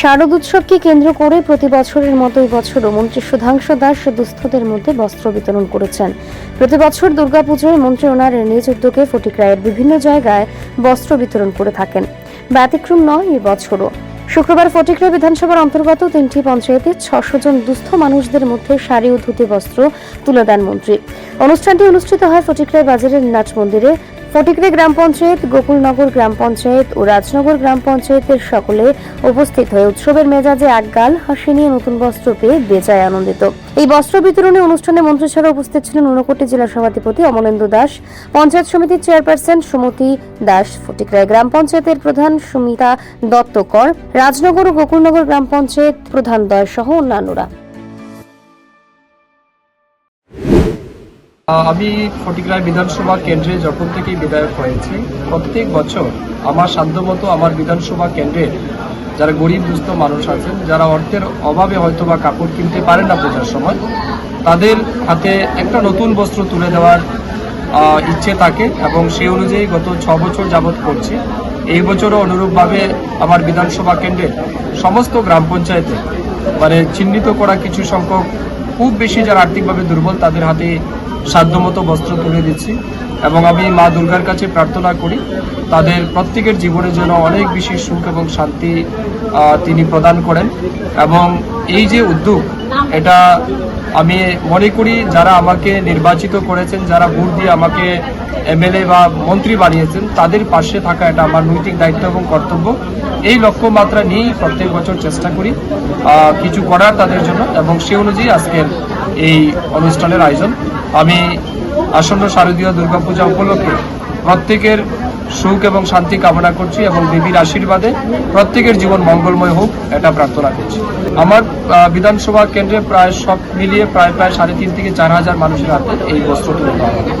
শারদ উৎসবকে কেন্দ্র করে প্রতি বছরের মতো বছরও মন্ত্রী সুধাংশু দাস দুস্থদের মধ্যে বস্ত্র বিতরণ করেছেন। প্রতি বছর দুর্গাপুজোয় মন্ত্রী ওনার নিজ উদ্যোগে ফটিকরায়ের বিভিন্ন জায়গায় বস্ত্র বিতরণ করে থাকেন। ব্যতিক্রম নয় এই বছরও। শুক্রবার ফটিকরা বিধানসভার অন্তর্গত তিনটি পঞ্চায়েতে ছশো জন দুস্থ মানুষদের মধ্যে শাড়ি ও ধুতি বস্ত্র তুলে দেন মন্ত্রী। অনুষ্ঠানটি অনুষ্ঠিত হয় ফটিকরায় বাজারের নাট মন্দিরে। ফটিকরে গ্রাম পঞ্চায়েত, গোকুলনগর গ্রাম পঞ্চায়েত ও রাজনগর গ্রাম পঞ্চায়েতের সকলে উপস্থিত হয়ে উৎসবের মেজাজে একগাল হাসি নিয়ে নতুন বস্ত্র পেয়ে বেজায় আনন্দিত। এই বস্ত্র বিতরণী অনুষ্ঠানে মন্ত্রী ছাড়া উপস্থিত ছিলেন ঊনকোটি জেলা সভাধিপতি অমলেন্দু দাস, পঞ্চায়েত সমিতির চেয়ারপারসন সুমতি দাস, ফটিকরায় গ্রাম পঞ্চায়েতের প্রধান সুমিতা দত্তকর, রাজনগর ও গোকুলনগর গ্রাম পঞ্চায়েত প্রধান দয় সহ অন্যান্যরা। আমি ফটিকরায় বিধানসভা কেন্দ্রে যখন থেকে বিধায়ক হয়েছি, প্রত্যেক বছর আমার সাধ্যমতো আমার বিধানসভা কেন্দ্রে যারা গরিব, দুস্থ মানুষ আছেন, যারা অর্থের অভাবে হয়তো বা কাপড় কিনতে পারেন না পূজার সময়, তাদের হাতে একটা নতুন বস্ত্র তুলে দেওয়ার ইচ্ছে থাকে এবং সেই অনুযায়ী গত ছ বছর যাবৎ করছি। এই বছরও অনুরূপভাবে আমার বিধানসভা কেন্দ্রে সমস্ত গ্রাম পঞ্চায়েতে মানে চিহ্নিত করা কিছু সংখ্যক, খুব বেশি যারা আর্থিকভাবে দুর্বল, তাদের হাতে সাধ্যমতো বস্ত্র তুলে দিচ্ছি এবং আমি মা দুর্গার কাছে প্রার্থনা করি তাদের প্রত্যেকের জীবনে যেন অনেক বেশি সুখ এবং শান্তি তিনি প্রদান করেন। এবং এই যে উদ্যোগ, এটা আমি মনে করি যারা আমাকে নির্বাচিত করেছেন, যারা ভোট দিয়ে আমাকে এমএলএ বা মন্ত্রী বানিয়েছেন, তাদের পাশে থাকা এটা আমার নৈতিক দায়িত্ব এবং কর্তব্য। এই লক্ষ্যমাত্রা নিয়েই প্রত্যেক বছর চেষ্টা করি কিছু করার তাদের জন্য এবং সে অনুযায়ী আজকের এই অনুষ্ঠানের আয়োজন। আমি আসন্ন শারদীয় দুর্গাপূজা উপলক্ষে প্রত্যেকের সুখ এবং শান্তি কামনা করছি এবং দেবীর আশীর্বাদে প্রত্যেকের জীবন মঙ্গলময় হোক, এটা প্রার্থনা করছি। আমার বিধানসভা কেন্দ্রে প্রায় সব মিলিয়ে প্রায় প্রায় সাড়ে তিন থেকে চার হাজার মানুষের হাতে এই বস্ত্র তুলে দেওয়া হবে।